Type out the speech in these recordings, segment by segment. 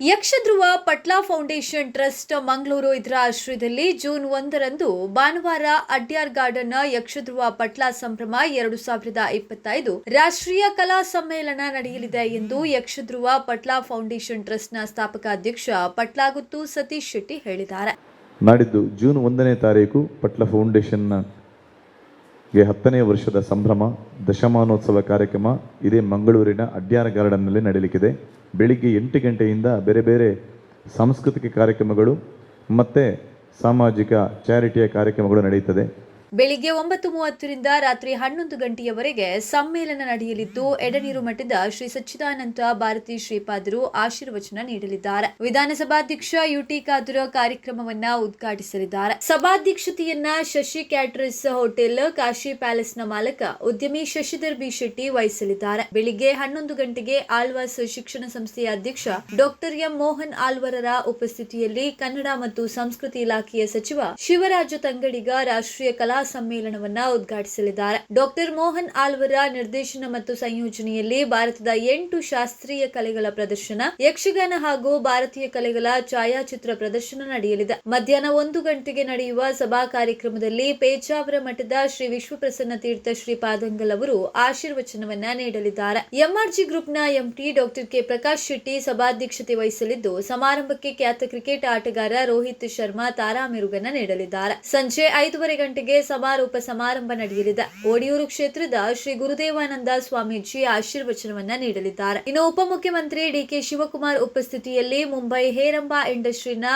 Yakshadhruva Patla foundation trust Mangaluru ಇದರ ಆಶ್ರಯದಲ್ಲಿ June ಒಂದರಂದು ಭಾನುವಾರ ಅಡ್ಯಾರ್ ಗಾರ್ಡನ್ ಯಕ್ಷಧ್ರುವ ಪಟ್ಲಾ ಸಂಭ್ರಮ ಎರಡು ಸಾವಿರದ ಇಪ್ಪತ್ತೈದು ರಾಷ್ಟ್ರೀಯ ಕಲಾ ಸಮ್ಮೇಳನ ನಡೆಯಲಿದೆ ಎಂದು ಯಕ್ಷಧ್ರುವ ಪಟ್ಲಾ ಫೌಂಡೇಶನ್ ಟ್ರಸ್ಟ್ನ ಸ್ಥಾಪಕ ಅಧ್ಯಕ್ಷ ಪಟ್ಲಾಗುತ್ತು ಸತೀಶ್ ಶೆಟ್ಟಿ ಹೇಳಿದ್ದಾರೆ. ನಾಡಿದ್ದು ಜೂನ್ ಒಂದನೇ ತಾರೀಕು ಪಟ್ಲಾ ಫೌಂಡೇಶನ್ನ ಗೆ ಹತ್ತನೇ ವರ್ಷದ ಸಂಭ್ರಮ, ದಶಮಾನೋತ್ಸವ ಕಾರ್ಯಕ್ರಮ ಇದೇ ಮಂಗಳೂರಿನ ಅಡ್ಯಾರ ಗಾರ್ಡನ್ನಲ್ಲಿ ನಡೆಯಲಿಕ್ಕಿದೆ ಬೆಳಿಗ್ಗೆ ಎಂಟು ಗಂಟೆಯಿಂದ ಬೇರೆ ಬೇರೆ ಸಾಂಸ್ಕೃತಿಕ ಕಾರ್ಯಕ್ರಮಗಳು ಮತ್ತು ಸಾಮಾಜಿಕ ಚಾರಿಟಿಯ ಕಾರ್ಯಕ್ರಮಗಳು ನಡೆಯುತ್ತದೆ. ಬೆಳಿಗ್ಗೆ ಒಂಬತ್ತು ಮೂವತ್ತರಿಂದ ರಾತ್ರಿ ಹನ್ನೊಂದು ಗಂಟೆಯವರೆಗೆ ಸಮ್ಮೇಳನ ನಡೆಯಲಿದ್ದು, ಎಡನೀರು ಮಠದ ಶ್ರೀ ಸಚ್ಚಿದಾನಂದ ಭಾರತಿ ಶ್ರೀಪಾದರು ಆಶೀರ್ವಚನ ನೀಡಲಿದ್ದಾರೆ. ವಿಧಾನಸಭಾಧ್ಯಕ್ಷ ಯುಟಿ ಖಾದರ್ ಕಾರ್ಯಕ್ರಮವನ್ನ ಉದ್ಘಾಟಿಸಲಿದ್ದಾರೆ. ಸಭಾಧ್ಯಕ್ಷತೆಯನ್ನ ಶಶಿ ಕ್ಯಾಟ್ರಿಸ್ ಹೋಟೆಲ್, ಕಾಶಿ ಪ್ಯಾಲೇಸ್ನ ಮಾಲಕ ಉದ್ಯಮಿ ಶಶಿಧರ್ ಬಿ ಶೆಟ್ಟಿ ವಹಿಸಲಿದ್ದಾರೆ. ಬೆಳಿಗ್ಗೆ ಹನ್ನೊಂದು ಗಂಟೆಗೆ ಆಳ್ವಾಸ್ ಶಿಕ್ಷಣ ಸಂಸ್ಥೆಯ ಅಧ್ಯಕ್ಷ ಡಾಕ್ಟರ್ ಎಂ ಮೋಹನ್ ಆಲ್ವರರ ಉಪಸ್ಥಿತಿಯಲ್ಲಿ ಕನ್ನಡ ಮತ್ತು ಸಂಸ್ಕೃತಿ ಇಲಾಖೆಯ ಸಚಿವ ಶಿವರಾಜ ತಂಗಡಿಗ ರಾಷ್ಟ್ರೀಯ ಕಲಾ ಸಮ್ಮೇಳನವನ್ನ ಉದ್ಘಾಟಿಸಲಿದ್ದಾರೆ. ಡಾಕ್ಟರ್ ಮೋಹನ್ ಆಲ್ವರ ನಿರ್ದೇಶನ ಮತ್ತು ಸಂಯೋಜನೆಯಲ್ಲಿ ಭಾರತದ ಎಂಟು ಶಾಸ್ತ್ರೀಯ ಕಲೆಗಳ ಪ್ರದರ್ಶನ, ಯಕ್ಷಗಾನ ಹಾಗೂ ಭಾರತೀಯ ಕಲೆಗಳ ಛಾಯಾಚಿತ್ರ ಪ್ರದರ್ಶನ ನಡೆಯಲಿದೆ. ಮಧ್ಯಾಹ್ನ ಒಂದು ಗಂಟೆಗೆ ನಡೆಯುವ ಸಭಾ ಕಾರ್ಯಕ್ರಮದಲ್ಲಿ ಪೇಜಾವರ ಮಠದ ಶ್ರೀ ವಿಶ್ವಪ್ರಸನ್ನ ತೀರ್ಥ ಶ್ರೀ ಪಾದಂಗಲ್ ಅವರು ಆಶೀರ್ವಚನವನ್ನ ನೀಡಲಿದ್ದಾರೆ. ಎಂಆರ್ಜಿ ಗ್ರೂಪ್ನ MT doctor K Prakash Shetty ಸಭಾಧ್ಯಕ್ಷತೆ ವಹಿಸಲಿದ್ದು, ಸಮಾರಂಭಕ್ಕೆ ಖ್ಯಾತ ಕ್ರಿಕೆಟ್ ಆಟಗಾರ ರೋಹಿತ್ ಶರ್ಮಾ ತಾರಾ ಮೆರುಗನ್ನ ನೀಡಲಿದ್ದಾರೆ. ಸಂಜೆ ಐದೂವರೆ ಗಂಟೆಗೆ ಸಮಾರೋಪ ಸಮಾರಂಭ ನಡೆಯಲಿದೆ. ಒಡಿಯೂರು ಕ್ಷೇತ್ರದ ಶ್ರೀ ಗುರುದೇವಾನಂದ ಸ್ವಾಮೀಜಿ ಆಶೀರ್ವಚನವನ್ನ ನೀಡಲಿದ್ದಾರೆ. ಇನ್ನು ಉಪಮುಖ್ಯಮಂತ್ರಿ ಡಿಕೆ ಶಿವಕುಮಾರ್ ಉಪಸ್ಥಿತಿಯಲ್ಲಿ ಮುಂಬೈ ಹೇರಂಬ ಇಂಡಸ್ಟ್ರಿನ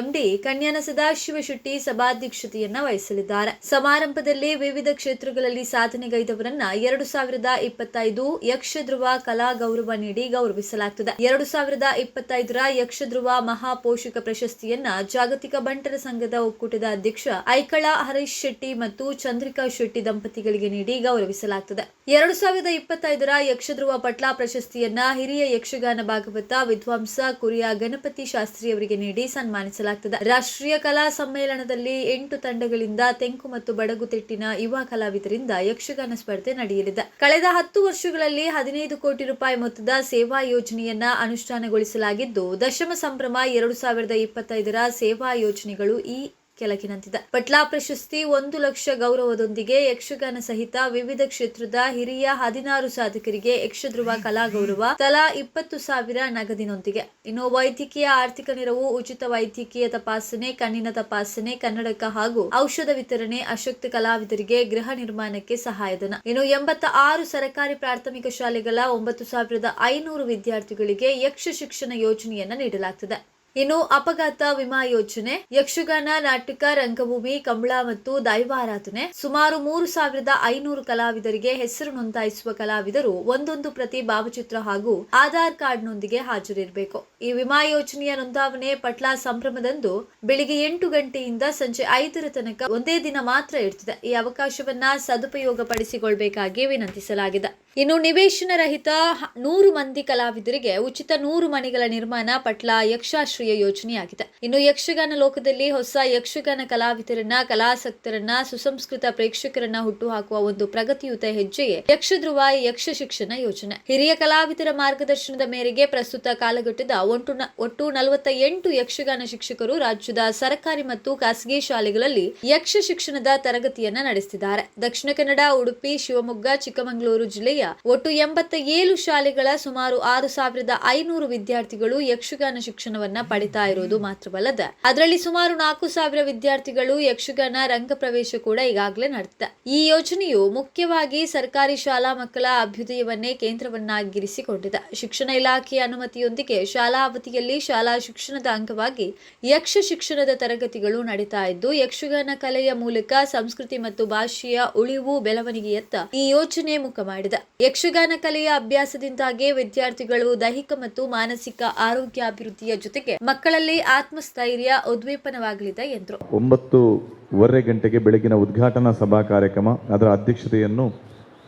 ಎಂಡಿ ಕನ್ಯಾನ ಸದಾಶಿವ ಶೆಟ್ಟಿ ಸಭಾಧ್ಯಕ್ಷತೆಯನ್ನ ವಹಿಸಲಿದ್ದಾರೆ. ಸಮಾರಂಭದಲ್ಲಿ ವಿವಿಧ ಕ್ಷೇತ್ರಗಳಲ್ಲಿ ಸಾಧನೆಗೈದವರನ್ನ ಎರಡು ಸಾವಿರದ ಇಪ್ಪತ್ತೈದು ಯಕ್ಷಧ್ರುವ ಕಲಾ ಗೌರವ ನೀಡಿ ಗೌರವಿಸಲಾಗುತ್ತದೆ ಎರಡು ಸಾವಿರದ ಇಪ್ಪತ್ತೈದರ ಯಕ್ಷಧ್ರುವ ಮಹಾಪೋಷಕ ಪ್ರಶಸ್ತಿಯನ್ನ ಜಾಗತಿಕ ಬಂಟರ ಸಂಘದ ಒಕ್ಕೂಟದ ಅಧ್ಯಕ್ಷ ಐಕಳ ಹರೀಶ್ ಶೆಟ್ಟಿ ಮತ್ತು ಚಂದ್ರಿಕಾ ಶೆಟ್ಟಿ ದಂಪತಿಗಳಿಗೆ ನೀಡಿ ಗೌರವಿಸಲಾಗುತ್ತದೆ ಎರಡು ಸಾವಿರದ ಇಪ್ಪತ್ತೈದರ ಯಕ್ಷಧ್ರುವ ಪಟ್ಲ ಪ್ರಶಸ್ತಿಯನ್ನ ಹಿರಿಯ ಯಕ್ಷಗಾನ ಭಾಗವತ ವಿದ್ವಾಂಸ ಕುರಿಯ ಗಣಪತಿ ಶಾಸ್ತ್ರಿ ಅವರಿಗೆ ನೀಡಿ ಸನ್ಮಾನಿಸಲಾಗುತ್ತದೆ ರಾಷ್ಟ್ರೀಯ ಕಲಾ ಸಮ್ಮೇಳನದಲ್ಲಿ ಎಂಟು ತಂಡಗಳಿಂದ ತೆಂಕು ಮತ್ತು ಬಡಗುತಿಟ್ಟಿನ ಯುವ ಕಲಾವಿದರಿಂದ ಯಕ್ಷಗಾನ ಸ್ಪರ್ಧೆ ನಡೆಯಲಿದೆ. ಕಳೆದ ಹತ್ತು ವರ್ಷಗಳಲ್ಲಿ ಹದಿನೈದು ಕೋಟಿ ರೂಪಾಯಿ ಮೊತ್ತದ ಸೇವಾ ಯೋಜನೆಯನ್ನ ಅನುಷ್ಠಾನಗೊಳಿಸಲಾಗಿದ್ದು, ದಶಮ ಸಂಭ್ರಮ ಎರಡು ಸಾವಿರದ ಇಪ್ಪತ್ತೈದರ ಸೇವಾ ಯೋಜನೆಗಳು ಈ ಕೆಳಗಿನಂತಿದೆ. ಪಟ್ಲಾ ಪ್ರಶಸ್ತಿ ಒಂದು ಲಕ್ಷ ಗೌರವದೊಂದಿಗೆ ಯಕ್ಷಗಾನ ಸಹಿತ ವಿವಿಧ ಕ್ಷೇತ್ರದ ಹಿರಿಯ ಹದಿನಾರು ಸಾಧಕರಿಗೆ ಯಕ್ಷಧ್ರುವ ಕಲಾ ಗೌರವ ತಲಾ ಇಪ್ಪತ್ತು ಸಾವಿರ ನಗದಿನೊಂದಿಗೆ. ಇನ್ನು ವೈದ್ಯಕೀಯ ಆರ್ಥಿಕ ನೆರವು, ಉಚಿತ ವೈದ್ಯಕೀಯ ತಪಾಸಣೆ, ಕಣ್ಣಿನ ತಪಾಸಣೆ, ಕನ್ನಡಕ ಹಾಗೂ ಔಷಧ ವಿತರಣೆ, ಅಶಕ್ತ ಕಲಾವಿದರಿಗೆ ಗೃಹ ನಿರ್ಮಾಣಕ್ಕೆ ಸಹಾಯಧನ. ಇನ್ನು ಎಂಬತ್ತ ಆರು ಸರ್ಕಾರಿ ಪ್ರಾಥಮಿಕ ಶಾಲೆಗಳ ಒಂಬತ್ತು ಸಾವಿರದ ಐನೂರು ವಿದ್ಯಾರ್ಥಿಗಳಿಗೆ ಯಕ್ಷ ಶಿಕ್ಷಣ ಯೋಜನೆಯನ್ನ ನೀಡಲಾಗುತ್ತದೆ ಇನ್ನು ಅಪಘಾತ ವಿಮಾ ಯೋಜನೆ, ಯಕ್ಷಗಾನ, ನಾಟಕ, ರಂಗಭೂಮಿ ಕಂಬಳ ಮತ್ತು ದೈವಾರಾಧನೆ. ಸುಮಾರು ಮೂರು ಸಾವಿರದ ಐನೂರು ಕಲಾವಿದರಿಗೆ ಹೆಸರು ನೋಂದಾಯಿಸುವ ಕಲಾವಿದರು ಒಂದೊಂದು ಪ್ರತಿ ಭಾವಚಿತ್ರ ಹಾಗೂ ಆಧಾರ್ ಕಾರ್ಡ್ನೊಂದಿಗೆ ಹಾಜರಿರಬೇಕು. ಈ ವಿಮಾ ಯೋಜನೆಯ ನೋಂದಾವಣೆ ಪಟ್ಲ ಸಂಭ್ರಮದಂದು ಬೆಳಿಗ್ಗೆ ಎಂಟು ಗಂಟೆಯಿಂದ ಸಂಜೆ ಐದರ ತನಕ ಒಂದೇ ದಿನ ಮಾತ್ರ ಇರ್ತದೆ ಈ ಅವಕಾಶವನ್ನ ಸದುಪಯೋಗ ಪಡಿಸಿಕೊಳ್ಬೇಕಾಗಿ ವಿನಂತಿಸಲಾಗಿದೆ. ಇನ್ನು ನಿವೇಶನ ರಹಿತ ನೂರು ಮಂದಿ ಕಲಾವಿದರಿಗೆ ಉಚಿತ ನೂರು ಮನೆಗಳ ನಿರ್ಮಾಣ ಪಟ್ಲ ಯಕ್ಷಾಶ್ರಯ ಯೋಜನೆಯಾಗಿದೆ. ಇನ್ನು ಯಕ್ಷಗಾನ ಲೋಕದಲ್ಲಿ ಹೊಸ ಯಕ್ಷಗಾನ ಕಲಾವಿದರನ್ನ, ಕಲಾಸಕ್ತರನ್ನ, ಸುಸಂಸ್ಕೃತ ಪ್ರೇಕ್ಷಕರನ್ನ ಹುಟ್ಟುಹಾಕುವ ಒಂದು ಪ್ರಗತಿಯುತ ಹೆಜ್ಜೆಯೇ ಯಕ್ಷಧ್ರುವ ಯಕ್ಷ ಶಿಕ್ಷಣ ಯೋಜನೆ. ಹಿರಿಯ ಕಲಾವಿದರ ಮಾರ್ಗದರ್ಶನದ ಮೇರೆಗೆ ಪ್ರಸ್ತುತ ಕಾಲಘಟ್ಟದ ಒಟ್ಟು ಒಟ್ಟು ನಲವತ್ತ ಎಂಟು ಯಕ್ಷಗಾನ ಶಿಕ್ಷಕರು ರಾಜ್ಯದ ಸರ್ಕಾರಿ ಮತ್ತು ಖಾಸಗಿ ಶಾಲೆಗಳಲ್ಲಿ ಯಕ್ಷ ಶಿಕ್ಷಣದ ತರಗತಿಯನ್ನ ನಡೆಸುತ್ತಿದ್ದಾರೆ ದಕ್ಷಿಣ ಕನ್ನಡ, ಉಡುಪಿ, ಶಿವಮೊಗ್ಗ, ಚಿಕ್ಕಮಗಳೂರು ಜಿಲ್ಲೆಯ ಒಟ್ಟು ಎಂಬತ್ತ ಏಳು ಶಾಲೆಗಳ ಸುಮಾರು ಆರು ಸಾವಿರದ ಐನೂರು ವಿದ್ಯಾರ್ಥಿಗಳು ಯಕ್ಷಗಾನ ಶಿಕ್ಷಣವನ್ನ ಪಡಿತಾ ಇರೋದು ಮಾತ್ರವಲ್ಲದೆ, ಅದರಲ್ಲಿ ಸುಮಾರು ನಾಲ್ಕು ಸಾವಿರ ವಿದ್ಯಾರ್ಥಿಗಳು ಯಕ್ಷಗಾನ ರಂಗ ಪ್ರವೇಶ ಕೂಡ ಈಗಾಗಲೇ ನಡೆದಿದೆ. ಈ ಯೋಜನೆಯು ಮುಖ್ಯವಾಗಿ ಸರ್ಕಾರಿ ಶಾಲಾ ಮಕ್ಕಳ ಅಭ್ಯುದಯವನ್ನೇ ಕೇಂದ್ರವನ್ನಾಗಿರಿಸಿಕೊಂಡಿದೆ. ಶಿಕ್ಷಣ ಇಲಾಖೆಯ ಅನುಮತಿಯೊಂದಿಗೆ ಶಾಲಾ ಅವಧಿಯಲ್ಲಿ ಶಾಲಾ ಶಿಕ್ಷಣದ ಅಂಗವಾಗಿ ಯಕ್ಷ ಶಿಕ್ಷಣದ ತರಗತಿಗಳು ನಡೀತಾ ಇದ್ದು, ಯಕ್ಷಗಾನ ಕಲೆಯ ಮೂಲಕ ಸಂಸ್ಕೃತಿ ಮತ್ತು ಭಾಷೆಯ ಉಳಿವು ಬೆಳವಣಿಗೆಯತ್ತ ಈ ಯೋಜನೆ ಮುಖ ಮಾಡಿದೆ. ಯಕ್ಷಗಾನ ಕಲೆಯ ಅಭ್ಯಾಸದಿಂದಾಗಿ ವಿದ್ಯಾರ್ಥಿಗಳು ದೈಹಿಕ ಮತ್ತು ಮಾನಸಿಕ ಆರೋಗ್ಯ ಅಭಿವೃದ್ಧಿಯ ಜೊತೆಗೆ ಮಕ್ಕಳಲ್ಲಿ ಆತ್ಮಸ್ಥೈರ್ಯ ಉದ್ವೇಪನವಾಗಲಿದೆ ಎಂದರು. ಒಂಬತ್ತೂವರೆ ಗಂಟೆಗೆ ಬೆಳಗಿನ ಉದ್ಘಾಟನಾ ಸಭಾ ಕಾರ್ಯಕ್ರಮ. ಅದರ ಅಧ್ಯಕ್ಷತೆಯನ್ನು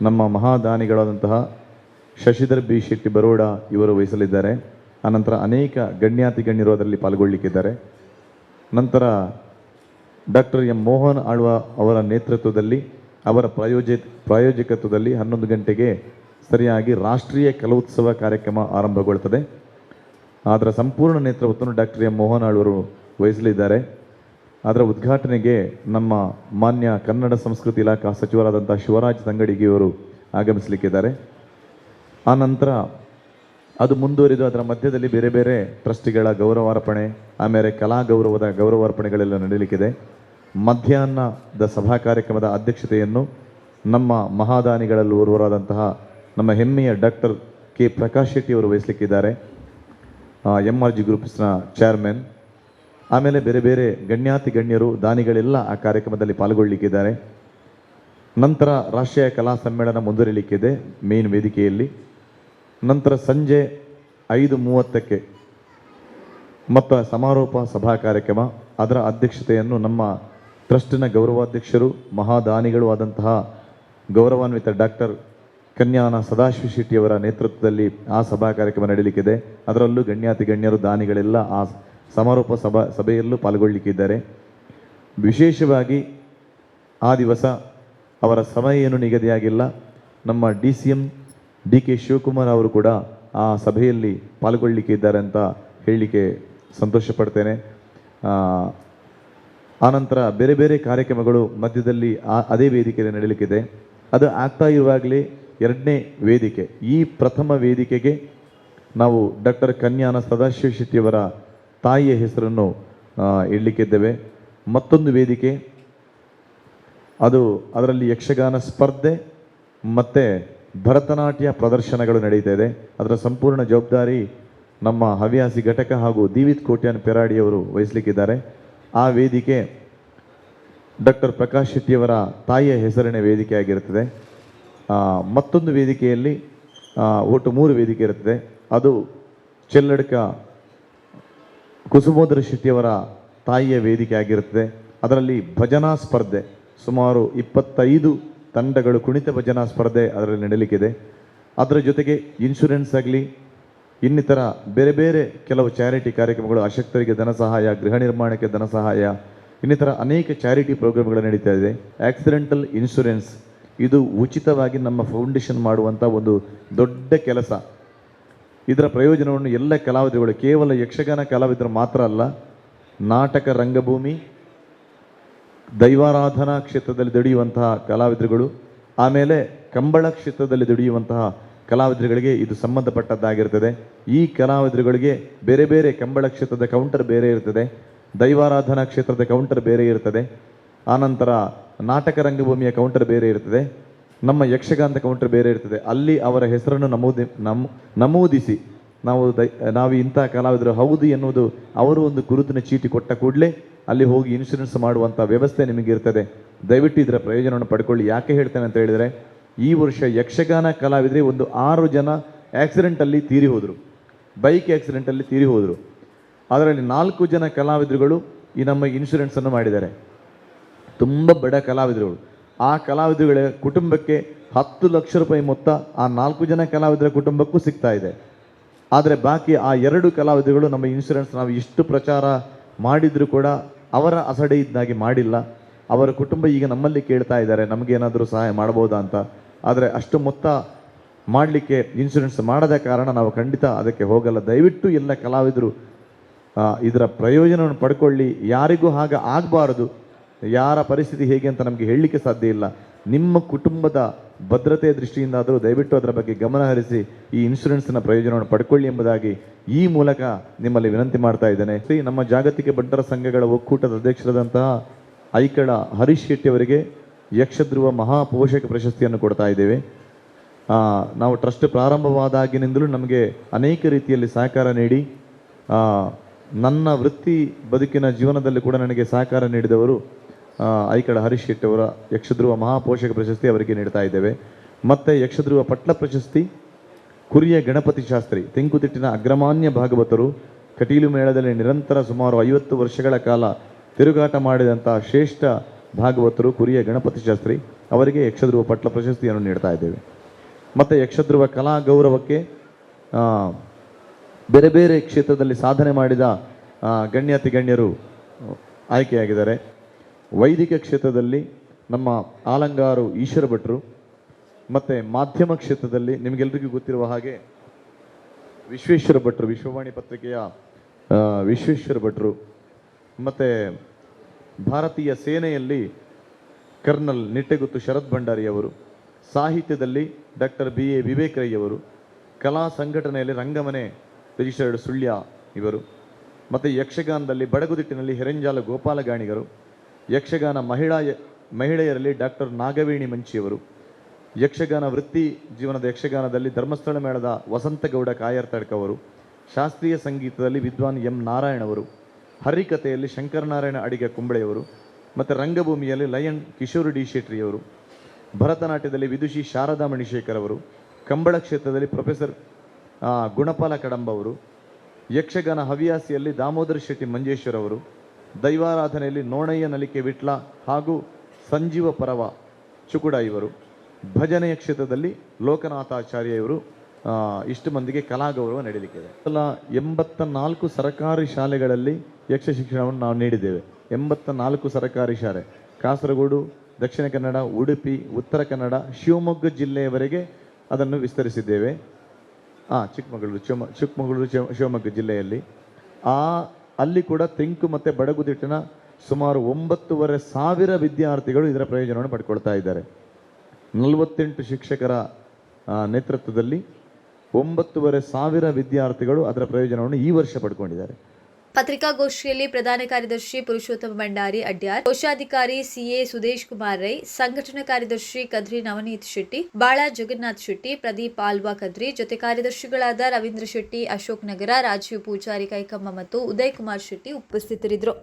ನಮ್ಮ ಮಹಾದಾನಿಗಳಾದಂತಹ ಶಶಿಧರ್ ಬಿ. ಶೆಟ್ಟಿ ಬರೋಡ ಇವರು ವಹಿಸಲಿದ್ದಾರೆ. ಆನಂತರ ಅನೇಕ ಗಣ್ಯಾತಿ ಗಣ್ಯರು ಅದರಲ್ಲಿ ಪಾಲ್ಗೊಳ್ಳಿಕ್ಕಿದ್ದಾರೆ. ನಂತರ ಡಾಕ್ಟರ್ ಎಂ. ಮೋಹನ್ ಆಳ್ವ ಅವರ ನೇತೃತ್ವದಲ್ಲಿ ಅವರ ಪ್ರಾಯೋಜಿ, ಪ್ರಾಯೋಜಕತ್ವದಲ್ಲಿ ಹನ್ನೊಂದು ಗಂಟೆಗೆ ಸರಿಯಾಗಿ ರಾಷ್ಟ್ರೀಯ ಕಲೋತ್ಸವ ಕಾರ್ಯಕ್ರಮ ಆರಂಭಗೊಳ್ಳುತ್ತದೆ. ಅದರ ಸಂಪೂರ್ಣ ನೇತೃತ್ವವನ್ನು ಡಾಕ್ಟರ್ ಎಂ ಮೋಹನ್ ಆಳ್ವರು ವಹಿಸಲಿದ್ದಾರೆ. ಅದರ ಉದ್ಘಾಟನೆಗೆ ನಮ್ಮ ಮಾನ್ಯ ಕನ್ನಡ ಸಂಸ್ಕೃತಿ ಇಲಾಖಾ ಸಚಿವರಾದಂಥ ಶಿವರಾಜ್ ತಂಗಡಿಗೆಯವರು ಆಗಮಿಸಲಿಕ್ಕಿದ್ದಾರೆ. ಆ ನಂತರ ಅದು ಮುಂದುವರಿದು ಅದರ ಮಧ್ಯದಲ್ಲಿ ಬೇರೆ ಬೇರೆ ಟ್ರಸ್ಟಿಗಳ ಗೌರವಾರ್ಪಣೆ, ಆಮೇಲೆ ಕಲಾ ಗೌರವದ ಗೌರವಾರ್ಪಣೆಗಳೆಲ್ಲ ನಡೆಯಲಿಕ್ಕಿದೆ ಮಧ್ಯಾಹ್ನದ ಸಭಾ ಕಾರ್ಯಕ್ರಮದ ಅಧ್ಯಕ್ಷತೆಯನ್ನು ನಮ್ಮ ಮಹಾದಾನಿಗಳಲ್ಲಿ ಓರ್ವರಾದಂತಹ ನಮ್ಮ ಹೆಮ್ಮೆಯ ಡಾಕ್ಟರ್ ಕೆ ಪ್ರಕಾಶ್ ಶೆಟ್ಟಿ ಅವರು ವಹಿಸಲಿಕ್ಕಿದ್ದಾರೆ. ಎಂ ಆರ್ ಜಿ ಗ್ರೂಪ್ಸ್ನ ಚೇರ್ಮನ್ ಆಮೇಲೆ ಬೇರೆ ಬೇರೆ ಗಣ್ಯಾತಿ ಗಣ್ಯರು, ದಾನಿಗಳೆಲ್ಲ ಆ ಕಾರ್ಯಕ್ರಮದಲ್ಲಿ ಪಾಲ್ಗೊಳ್ಳಲಿಕ್ಕಿದ್ದಾರೆ. ನಂತರ ರಾಷ್ಟ್ರೀಯ ಕಲಾ ಸಮ್ಮೇಳನ ಮುಂದುವರಿಲಿಕ್ಕಿದೆ ಮೇನ್ ವೇದಿಕೆಯಲ್ಲಿ. ನಂತರ ಸಂಜೆ ಐದು ಮೂವತ್ತಕ್ಕೆ ಮತ್ತು ಸಮಾರೋಪ ಸಭಾ ಕಾರ್ಯಕ್ರಮ. ಅದರ ಅಧ್ಯಕ್ಷತೆಯನ್ನು ನಮ್ಮ ಟ್ರಸ್ಟಿನ ಗೌರವಾಧ್ಯಕ್ಷರು, ಮಹಾದಾನಿಗಳು ಆದಂತಹ ಗೌರವಾನ್ವಿತ ಡಾಕ್ಟರ್ ಕನ್ಯಾನ ಸದಾಶಿವ ಶೆಟ್ಟಿಯವರ ನೇತೃತ್ವದಲ್ಲಿ ಆ ಸಭಾ ಕಾರ್ಯಕ್ರಮ ನಡೆಯಲಿಕ್ಕಿದೆ ಅದರಲ್ಲೂ ಗಣ್ಯಾತಿ ಗಣ್ಯರು, ದಾನಿಗಳೆಲ್ಲ ಆ ಸಮಾರೋಪ ಸಭಾ, ಸಭೆಯಲ್ಲೂ ಪಾಲ್ಗೊಳ್ಳಲಿಕ್ಕಿದ್ದಾರೆ ವಿಶೇಷವಾಗಿ ಆ ದಿವಸ ಅವರ ಸಮಯ ಏನು ನಿಗದಿಯಾಗಿಲ್ಲ. ನಮ್ಮ D C M D K Shivakumar ಅವರು ಕೂಡ ಆ ಸಭೆಯಲ್ಲಿ ಪಾಲ್ಗೊಳ್ಳಲಿಕ್ಕೆ ಇದ್ದಾರೆ ಅಂತ ಹೇಳಲಿಕ್ಕೆ ಸಂತೋಷಪಡ್ತೇನೆ. ಆನಂತರ ಬೇರೆ ಬೇರೆ ಕಾರ್ಯಕ್ರಮಗಳು ಮಧ್ಯದಲ್ಲಿ ಅದೇ ವೇದಿಕೆಯಲ್ಲಿ ನಡೀಲಿಕ್ಕಿದೆ. ಅದು ಆಗ್ತಾ ಇರುವಾಗಲೇ ಎರಡನೇ ವೇದಿಕೆ. ಈ ಪ್ರಥಮ ವೇದಿಕೆಗೆ ನಾವು ಡಾಕ್ಟರ್ ಕನ್ಯಾನ ಸದಾಶಿವ ಶೆಟ್ಟಿಯವರ ತಾಯಿಯ ಹೆಸರನ್ನು ಇಡಲಿಕ್ಕಿದ್ದೇವೆ. ಮತ್ತೊಂದು ವೇದಿಕೆ, ಅದು ಅದರಲ್ಲಿ ಯಕ್ಷಗಾನ ಸ್ಪರ್ಧೆ ಮತ್ತು ಭರತನಾಟ್ಯ ಪ್ರದರ್ಶನಗಳು ನಡೀತಾ ಇದೆ. ಅದರ ಸಂಪೂರ್ಣ ಜವಾಬ್ದಾರಿ ನಮ್ಮ ಹವ್ಯಾಸಿ ಘಟಕ ಹಾಗೂ ದೀವಿತ್ ಕೋಟ್ಯಾನ್ ಪೆರಾಡಿಯವರು ವಹಿಸಲಿಕ್ಕಿದ್ದಾರೆ. ಆ ವೇದಿಕೆ ಡಾಕ್ಟರ್ ಪ್ರಕಾಶ್ ಶೆಟ್ಟಿಯವರ ತಾಯಿಯ ಹೆಸರಿನ ವೇದಿಕೆ ಆಗಿರುತ್ತದೆ ಮತ್ತೊಂದು ವೇದಿಕೆಯಲ್ಲಿ ಒಟ್ಟು ಮೂರು ವೇದಿಕೆ ಇರುತ್ತದೆ. ಅದು ಚೆಲ್ಲಡ್ಕ ಕುಸುಮೋದರ ಶೆಟ್ಟಿಯವರ ತಾಯಿಯ ವೇದಿಕೆ ಆಗಿರುತ್ತದೆ ಅದರಲ್ಲಿ ಭಜನಾ ಸ್ಪರ್ಧೆ, ಸುಮಾರು ಇಪ್ಪತ್ತೈದು ತಂಡಗಳು ಕುಣಿತ ಭಜನಾ ಸ್ಪರ್ಧೆ ಅದರಲ್ಲಿ ನಡೆಯಲಿಕ್ಕಿದೆ ಅದರ ಜೊತೆಗೆ ಇನ್ಶೂರೆನ್ಸ್ ಆಗಲಿ ಇನ್ನಿತರ ಬೇರೆ ಬೇರೆ ಕೆಲವು ಚಾರಿಟಿ ಕಾರ್ಯಕ್ರಮಗಳು ಅಶಕ್ತರಿಗೆ ಧನ ಸಹಾಯ, ಗೃಹ ನಿರ್ಮಾಣಕ್ಕೆ ಧನ ಸಹಾಯ, ಇನ್ನಿತರ ಅನೇಕ ಚಾರಿಟಿ ಪ್ರೋಗ್ರಾಮ್ಗಳು ನಡೀತಾ ಇದೆ. ಆಕ್ಸಿಡೆಂಟಲ್ ಇನ್ಶೂರೆನ್ಸ್ ಇದು ಉಚಿತವಾಗಿ ನಮ್ಮ ಫೌಂಡೇಶನ್ ಮಾಡುವಂಥ ಒಂದು ದೊಡ್ಡ ಕೆಲಸ. ಇದರ ಪ್ರಯೋಜನವನ್ನು ಎಲ್ಲ ಕಲಾವಿದರುಗಳು, ಕೇವಲ ಯಕ್ಷಗಾನ ಕಲಾವಿದರು ಮಾತ್ರ ಅಲ್ಲ, ನಾಟಕ ರಂಗಭೂಮಿ, ದೈವಾರಾಧನಾ ಕ್ಷೇತ್ರದಲ್ಲಿ ದುಡಿಯುವಂತಹ ಕಲಾವಿದರುಗಳು, ಆಮೇಲೆ ಕಂಬಳ ಕ್ಷೇತ್ರದಲ್ಲಿ ದುಡಿಯುವಂತಹ ಕಲಾವಿದರುಗಳಿಗೆ ಇದು ಸಂಬಂಧಪಟ್ಟದ್ದಾಗಿರ್ತದೆ. ಈ ಕಲಾವಿದರುಗಳಿಗೆ ಬೇರೆ ಬೇರೆ ಕಂಬಳ ಕ್ಷೇತ್ರದ ಕೌಂಟರ್ ಬೇರೆ ಇರ್ತದೆ. ದೈವಾರಾಧನಾ ಕ್ಷೇತ್ರದ ಕೌಂಟರ್ ಬೇರೆ ಇರ್ತದೆ. ಆನಂತರ ನಾಟಕ ರಂಗಭೂಮಿಯ ಕೌಂಟರ್ ಬೇರೆ ಇರ್ತದೆ. ನಮ್ಮ ಯಕ್ಷಗಾನದ ಕೌಂಟರ್ ಬೇರೆ ಇರ್ತದೆ. ಅಲ್ಲಿ ಅವರ ಹೆಸರನ್ನು ನಮೂದಿ, ನಮ್, ನಮೂದಿಸಿ ನಾವು ದೈ, ನಾವು ಇಂಥ ಕಲಾವಿದರು ಹೌದು ಎನ್ನುವುದು ಅವರು ಒಂದು ಗುರುತಿನ ಚೀಟಿ ಕೊಟ್ಟ ಕೂಡಲೇ ಅಲ್ಲಿ ಹೋಗಿ ಇನ್ಶೂರೆನ್ಸ್ ಮಾಡುವಂಥ ವ್ಯವಸ್ಥೆ ನಿಮಗಿರ್ತದೆ. ದಯವಿಟ್ಟು ಇದರ ಪ್ರಯೋಜನವನ್ನು ಪಡ್ಕೊಳ್ಳಿ. ಯಾಕೆ ಹೇಳ್ತೇನೆ ಅಂತ ಹೇಳಿದರೆ ಈ ವರ್ಷ ಯಕ್ಷಗಾನ ಕಲಾವಿದರೆ ಒಂದು ಆರು ಜನ ಆಕ್ಸಿಡೆಂಟಲ್ಲಿ ತೀರಿ ಹೋದರು. ಬೈಕ್ ಆಕ್ಸಿಡೆಂಟಲ್ಲಿ ತೀರಿ ಹೋದರು. ಅದರಲ್ಲಿ ನಾಲ್ಕು ಜನ ಕಲಾವಿದರುಗಳು ಈ ನಮ್ಮ ಇನ್ಶೂರೆನ್ಸನ್ನು ಮಾಡಿದ್ದಾರೆ. ತುಂಬ ಬಡ ಕಲಾವಿದರುಗಳು. ಆ ಕಲಾವಿದರುಗಳ ಕುಟುಂಬಕ್ಕೆ ಹತ್ತು ಲಕ್ಷ ರೂಪಾಯಿ ಮೊತ್ತ ಆ ನಾಲ್ಕು ಜನ ಕಲಾವಿದರ ಕುಟುಂಬಕ್ಕೂ ಸಿಗ್ತಾ ಇದೆ. ಆದರೆ ಬಾಕಿ ಆ ಎರಡು ಕಲಾವಿದರುಗಳು ನಮ್ಮ ಇನ್ಶೂರೆನ್ಸ್ ನಾವು ಇಷ್ಟು ಪ್ರಚಾರ ಮಾಡಿದರೂ ಕೂಡ ಅವರ ಅಸಡೆ ಇದ್ದಾಗಿ ಮಾಡಿಲ್ಲ. ಅವರ ಕುಟುಂಬ ಈಗ ನಮ್ಮಲ್ಲಿ ಕೇಳ್ತಾ ಇದ್ದಾರೆ ನಮಗೇನಾದರೂ ಸಹಾಯ ಮಾಡ್ಬೋದಾ ಅಂತ. ಆದರೆ ಅಷ್ಟು ಮೊತ್ತ ಮಾಡಲಿಕ್ಕೆ ಇನ್ಶೂರೆನ್ಸ್ ಮಾಡದ ಕಾರಣ ನಾವು ಖಂಡಿತ ಅದಕ್ಕೆ ಹೋಗಲ್ಲ. ದಯವಿಟ್ಟು ಎಲ್ಲ ಕಲಾವಿದರು ಇದರ ಪ್ರಯೋಜನವನ್ನು ಪಡ್ಕೊಳ್ಳಿ. ಯಾರಿಗೂ ಹಾಗೆ ಆಗಬಾರದು. ಯಾರ ಪರಿಸ್ಥಿತಿ ಹೇಗೆ ಅಂತ ನಮಗೆ ಹೇಳಲಿಕ್ಕೆ ಸಾಧ್ಯ ಇಲ್ಲ. ನಿಮ್ಮ ಕುಟುಂಬದ ಭದ್ರತೆಯ ದೃಷ್ಟಿಯಿಂದಾದರೂ ದಯವಿಟ್ಟು ಅದರ ಬಗ್ಗೆ ಗಮನ ಹರಿಸಿ ಈ ಇನ್ಶೂರೆನ್ಸ್ನ ಪ್ರಯೋಜನವನ್ನು ಪಡ್ಕೊಳ್ಳಿ ಎಂಬುದಾಗಿ ಈ ಮೂಲಕ ನಿಮ್ಮಲ್ಲಿ ವಿನಂತಿ ಮಾಡ್ತಾ ಇದ್ದೇನೆ. ನಮ್ಮ ಜಾಗತಿಕ ಬಂಟರ ಸಂಘಗಳ ಒಕ್ಕೂಟದ ಅಧ್ಯಕ್ಷರಾದಂತಹ ಐಕಳ ಹರೀಶ್ ಶೆಟ್ಟಿ ಅವರಿಗೆ ಯಕ್ಷಧ್ರುವ ಮಹಾಪೋಷಕ ಪ್ರಶಸ್ತಿಯನ್ನು ಕೊಡ್ತಾ ಇದ್ದೇವೆ. ನಾವು ಟ್ರಸ್ಟ್ ಪ್ರಾರಂಭವಾದಾಗಿನಿಂದಲೂ ನಮಗೆ ಅನೇಕ ರೀತಿಯಲ್ಲಿ ಸಹಕಾರ ನೀಡಿ ನನ್ನ ವೃತ್ತಿ ಬದುಕಿನ ಜೀವನದಲ್ಲಿ ಕೂಡ ನನಗೆ ಸಹಕಾರ ನೀಡಿದವರು ಐಕಳ ಹರೀಶ್ ಶೆಟ್ಟಿ ಅವರ ಯಕ್ಷಧ್ರುವ ಮಹಾಪೋಷಕ ಪ್ರಶಸ್ತಿ ಅವರಿಗೆ ನೀಡ್ತಾ ಇದ್ದೇವೆ. ಮತ್ತು ಯಕ್ಷಧ್ರುವ ಪಟ್ಲ ಪ್ರಶಸ್ತಿ, ಕುರಿಯ ಗಣಪತಿ ಶಾಸ್ತ್ರಿ, ತೆಂಕುತಿಟ್ಟಿನ ಅಗ್ರಮಾನ್ಯ ಭಾಗವತರು, ಕಟೀಲು ಮೇಳದಲ್ಲಿ ನಿರಂತರ ಸುಮಾರು ಐವತ್ತು ವರ್ಷಗಳ ಕಾಲ ತಿರುಗಾಟ ಮಾಡಿದಂಥ ಶ್ರೇಷ್ಠ ಭಾಗವತರು ಕುರಿಯ ಗಣಪತಿ ಶಾಸ್ತ್ರಿ ಅವರಿಗೆ ಯಕ್ಷಧ್ರುವ ಪಟ್ಲ ಪ್ರಶಸ್ತಿಯನ್ನು ನೀಡ್ತಾ ಇದ್ದೇವೆ. ಮತ್ತು ಯಕ್ಷಧ್ರುವ ಕಲಾ ಗೌರವಕ್ಕೆ ಬೇರೆ ಬೇರೆ ಕ್ಷೇತ್ರದಲ್ಲಿ ಸಾಧನೆ ಮಾಡಿದ ಗಣ್ಯಾತಿ ಗಣ್ಯರು ಆಯ್ಕೆಯಾಗಿದ್ದಾರೆ. ವೈದಿಕ ಕ್ಷೇತ್ರದಲ್ಲಿ ನಮ್ಮ ಆಲಂಗಾರು ಈಶ್ವರ ಭಟ್ರು ಮತ್ತು ಮಾಧ್ಯಮ ಕ್ಷೇತ್ರದಲ್ಲಿ ನಿಮಗೆಲ್ಲರಿಗೂ ಗೊತ್ತಿರುವ ಹಾಗೆ ವಿಶ್ವೇಶ್ವರ ಭಟ್ರು ವಿಶ್ವವಾಣಿ ಪತ್ರಿಕೆಯ ವಿಶ್ವೇಶ್ವರ ಭಟ್ರು ಮತ್ತು ಭಾರತೀಯ ಸೇನೆಯಲ್ಲಿ ಕರ್ನಲ್ ನಿಟ್ಟೆಗುತ್ತು ಶರತ್ ಭಂಡಾರಿಯವರು ಸಾಹಿತ್ಯದಲ್ಲಿ ಡಾಕ್ಟರ್ ಬಿ ಎ ವಿವೇಕ್ ಕಲಾ ಸಂಘಟನೆಯಲ್ಲಿ ರಂಗಮನೆ ರಿಜಿಸ್ಟರ್ಡ್ ಸುಳ್ಯ ಇವರು, ಮತ್ತು ಯಕ್ಷಗಾನದಲ್ಲಿ ಬಡಗುದಿಟ್ಟಿನಲ್ಲಿ ಹೆರೆಂಜಾಲ ಗೋಪಾಲಗಾಣಿಗರು, ಯಕ್ಷಗಾನ ಮಹಿಳಾ ಮಹಿಳೆಯರಲ್ಲಿ ಡಾಕ್ಟರ್ ನಾಗವೇಣಿ ಮಂಚಿಯವರು ಯಕ್ಷಗಾನ ವೃತ್ತಿ ಜೀವನದ ಯಕ್ಷಗಾನದಲ್ಲಿ ಧರ್ಮಸ್ಥಳ ಮೇಳದ ವಸಂತಗೌಡ ಕಾಯರ್ತಡ್ಕವರು ಶಾಸ್ತ್ರೀಯ ಸಂಗೀತದಲ್ಲಿ ವಿದ್ವಾನ್ ಎಂ ನಾರಾಯಣ್ ಅವರು ಹರಿಕಥೆಯಲ್ಲಿ ಶಂಕರನಾರಾಯಣ ಅಡಿಗ ಕುಂಬಳೆಯವರು, ಮತ್ತು ರಂಗಭೂಮಿಯಲ್ಲಿ ಲಯನ್ ಕಿಶೋರ್ ಡಿ ಶೆಟ್ರಿಯವರು, ಭರತನಾಟ್ಯದಲ್ಲಿ ವಿದುಷಿ ಶಾರದಾ ಮಣಿಶೇಖರ್ ಅವರು ಕಂಬಳ ಕ್ಷೇತ್ರದಲ್ಲಿ ಪ್ರೊಫೆಸರ್ ಗುಣಪಾಲ ಕಡಂಬ ಅವರು ಯಕ್ಷಗಾನ ಹವ್ಯಾಸಿಯಲ್ಲಿ ದಾಮೋದರ ಶೆಟ್ಟಿ ಮಂಜೇಶ್ವರ್ ಅವರು ದೈವಾರಾಧನೆಯಲ್ಲಿ ನೋಣಯ್ಯ ನಲಿಕೆ ವಿಟ್ಲ ಹಾಗೂ ಸಂಜೀವ ಪರವ ಚುಕುಡ ಇವರು, ಭಜನೆಯ ಕ್ಷೇತ್ರದಲ್ಲಿ ಲೋಕನಾಥಾಚಾರ್ಯ ಇವರು ಇಷ್ಟು ಮಂದಿಗೆ ಕಲಾಗೌರವ ನಡೀಲಿಕ್ಕಿದೆ. ಅಲ್ಲ ಎಂಬತ್ತ ನಾಲ್ಕು ಸರಕಾರಿ ಶಾಲೆಗಳಲ್ಲಿ ಯಕ್ಷ ಶಿಕ್ಷಣವನ್ನು ನಾವು ನೀಡಿದ್ದೇವೆ. ಎಂಬತ್ತ ನಾಲ್ಕು ಸರಕಾರಿ ಶಾಲೆ. ಕಾಸರಗೋಡು, ದಕ್ಷಿಣ ಕನ್ನಡ, ಉಡುಪಿ, ಉತ್ತರ ಕನ್ನಡ, ಶಿವಮೊಗ್ಗ ಜಿಲ್ಲೆಯವರೆಗೆ ಅದನ್ನು ವಿಸ್ತರಿಸಿದ್ದೇವೆ. ಆ, ಚಿಕ್ಕಮಗಳೂರು, ಶಿವಮ, ಚಿಕ್ಕಮಗಳೂರು, ಶಿವ- ಶಿವಮೊಗ್ಗ ಜಿಲ್ಲೆಯಲ್ಲಿ. ಆ, ಅಲ್ಲಿ ಕೂಡ ತೆಂಕು ಮತ್ತು ಬಡಗುದಿಟ್ಟಿನ ಸುಮಾರು ಒಂಬತ್ತುವರೆ ಸಾವಿರ ವಿದ್ಯಾರ್ಥಿಗಳು ಇದರ ಪ್ರಯೋಜನವನ್ನು ಪಡ್ಕೊಳ್ತಾ ಇದ್ದಾರೆ. ನಲವತ್ತೆಂಟು ಶಿಕ್ಷಕರ ನೇತೃತ್ವದಲ್ಲಿ ಒಂಬತ್ತುವರೆ ಸಾವಿರ ವಿದ್ಯಾರ್ಥಿಗಳು ಅದರ ಪ್ರಯೋಜನವನ್ನು ಈ ವರ್ಷ ಪಡ್ಕೊಂಡಿದ್ದಾರೆ. ಪತ್ರಿಕಾಗೋಷ್ಠಿಯಲ್ಲಿ ಪ್ರಧಾನ ಕಾರ್ಯದರ್ಶಿ ಪುರುಷೋತ್ತಮ ಭಂಡಾರಿ ಅಡ್ಯಾರ್, ಕೋಶಾಧಿಕಾರಿ ಸಿಎ ಸುದೇಶ್ ಕುಮಾರ್ ರೈ, ಸಂಘಟನಾ ಕಾರ್ಯದರ್ಶಿ ಕದ್ರಿ ನವನೀತ್ ಶೆಟ್ಟಿ, ಬಾಳ ಜಗನ್ನಾಥ್ ಶೆಟ್ಟಿ, ಪ್ರದೀಪ್ ಆಲ್ವಾ ಕದ್ರಿ, ಜೊತೆ ಕಾರ್ಯದರ್ಶಿಗಳಾದ ರವೀಂದ್ರ ಶೆಟ್ಟಿ, ಅಶೋಕ್ ನಗರ, ರಾಜೀವ್ ಪೂಜಾರಿ, ಕೈಕಮ್ಮ ಮತ್ತು ಉದಯ್ ಕುಮಾರ್ ಶೆಟ್ಟಿ ಉಪಸ್ಥಿತರಿದ್ದರು.